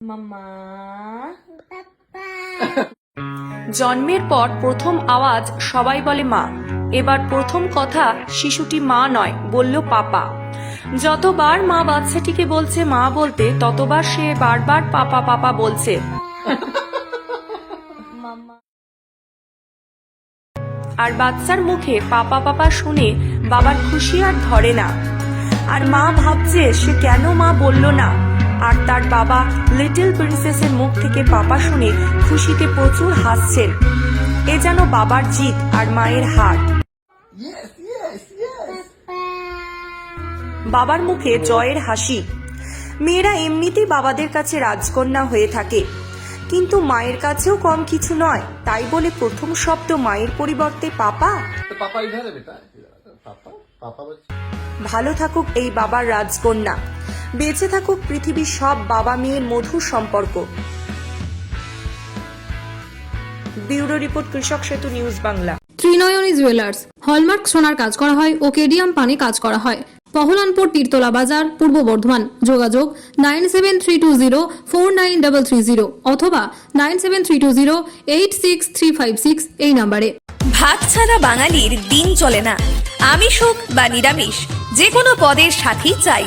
মাম্মা। জন্মের পর প্রথম আওয়াজ সবাই বলে মা। এবার প্রথম কথা শিশুটি মা নয় বলল পাপা। যতবার মা বাচ্চাটিকে বলছে মা বলতে ততবার সে বারবার পাপা পাপা বলছে। আর বাচ্চার মুখে পাপা পাপা শুনে বাবার খুশি আর ধরে না। আর মা ভাবছে সে কেন মা বলল না। আর তার বাবা লিটল প্রিন্সেসের মুখ থেকে পাপা শুনে খুশিতে প্রচুর হাসছেন। এ যেন বাবার জিত আর মায়ের হার। বাবার মুখে জয়ের হাসি। মেয়েরা এমনিতেই বাবাদের কাছে রাজকন্যা হয়ে থাকে। কিন্তু মায়ের কাছেও কম কিছু নয় তাই বলে প্রথম শব্দ মায়ের পরিবর্তে পাপা। ভালো থাকুক এই বাবার রাজকন্যা। বেঁচে থাকুক পৃথিবীর সব বাবা মেয়ের মধুর সম্পর্ক। Bureau report Krishak Setu news Bangla. Trinayani jewellers hallmark সোনার কাজ করা হয় ও কেডিয়াম পানি কাজ করা হয়। পহলানপুর তীরতলা বাজার পূর্ব বর্ধমান। যোগাযোগ nine seven three two zero four nine double three zero অথবা nine seven three two zero eight six three five six এই নাম্বারে। ভাত ছাড়া বাঙালির দিন চলে না। আমিষ হোক বা নিরামিষ যে কোনো পদের সাথেই চাই।